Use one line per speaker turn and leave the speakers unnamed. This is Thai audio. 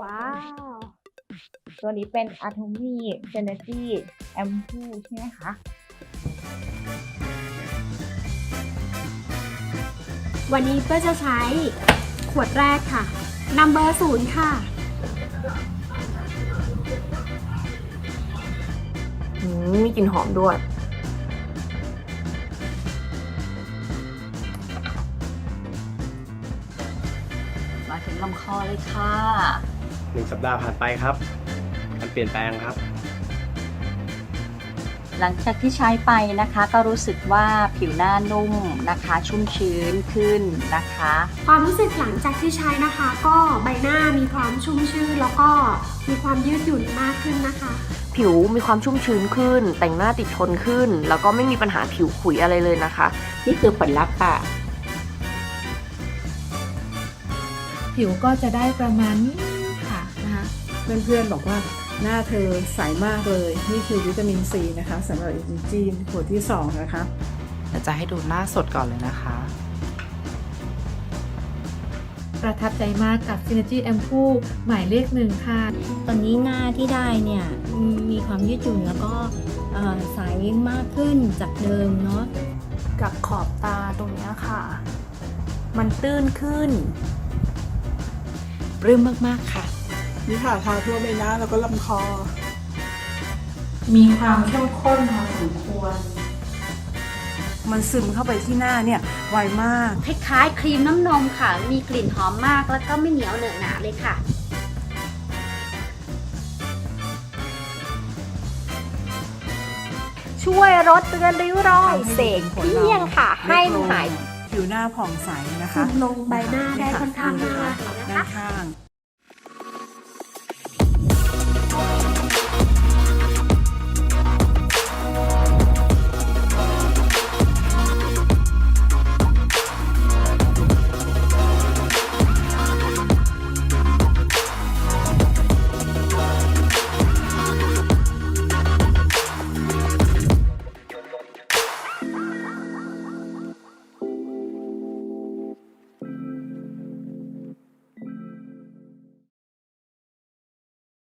ว้าว
ตัวนี้เป็น Atomy Synergy Ampoule ใช่ไหมคะ
วันนี้ก็จะใช้ขวดแรกค่ะ number ศูนย์ค่ะ
อืมมีกลิ่นหอมด้วย
มาถึงลำคอเลยค่ะ
หนึ่งสัปดาห์ผ่านไปครับการเปลี่ยนแปลงครับ
หลังจากที่ใช้ไปนะคะก็รู้สึกว่าผิวหน้านุ่มนะคะ ชุ่มชื้นขึ้นนะคะ
ความรู้สึกหลังจากที่ใช้นะคะ ก็ใบหน้ามีความชุ่มชื่นแล้วก็มีความยืดหยุ่นมากขึ้นนะคะ
ผิวมีความชุ่มชื้นขึ้น แต่งหน้าติดทนขึ้น แล้วก็ไม่มีปัญหาผิวขุยอะไรเลยนะคะ
นี่คือผลลัพธ์ค่ะ
ผิวก็จะได้ประมาณนี้ค่ะนะคะ
เพื่อนๆบอกว่าหน้าเธอใสมากเลย นี่คือวิตามินซีนะคะสำหรับอินจีนขวดที่ 2 นะคะ
เราจะให้ดูหน้าสดก่อนเลยนะคะ
ประทับใจมากกับ Synergy Ampoule หมายเลขหนึ่งค่ะ
ตอนนี้หน้าที่ได้เนี่ยอืมมีความยืดหยุ่นแล้วก็เอ่อใสมากขึ้นจากเดิมเนาะ
กับขอบตาตรงเนี้ยค่ะ มันตื้นขึ้น
ปลื้มมากๆค่ะ
นี่ค่ะทาทั่วใบหน้าแล้วก็ลำคอ
มีความเข้มข้นพอสมควร
มันซึมเข้าไปที่หน้าเนี่ยไวมาก
คล้ายๆ ครีมน้ำนมค่ะ มีกลิ่นหอมมากแล้วก็ไม่เหนียวเหนอะหนะเลยค่ะ
ช่วยลดเตือนริ้วรอยเสกเที่ยงค่ะ ให้มันหาย
ผิวหน้าผ่องใสนะคะ
ลงใบหน้าได้ค่อนข้างมากเลยนะคะ
ด้านข้าง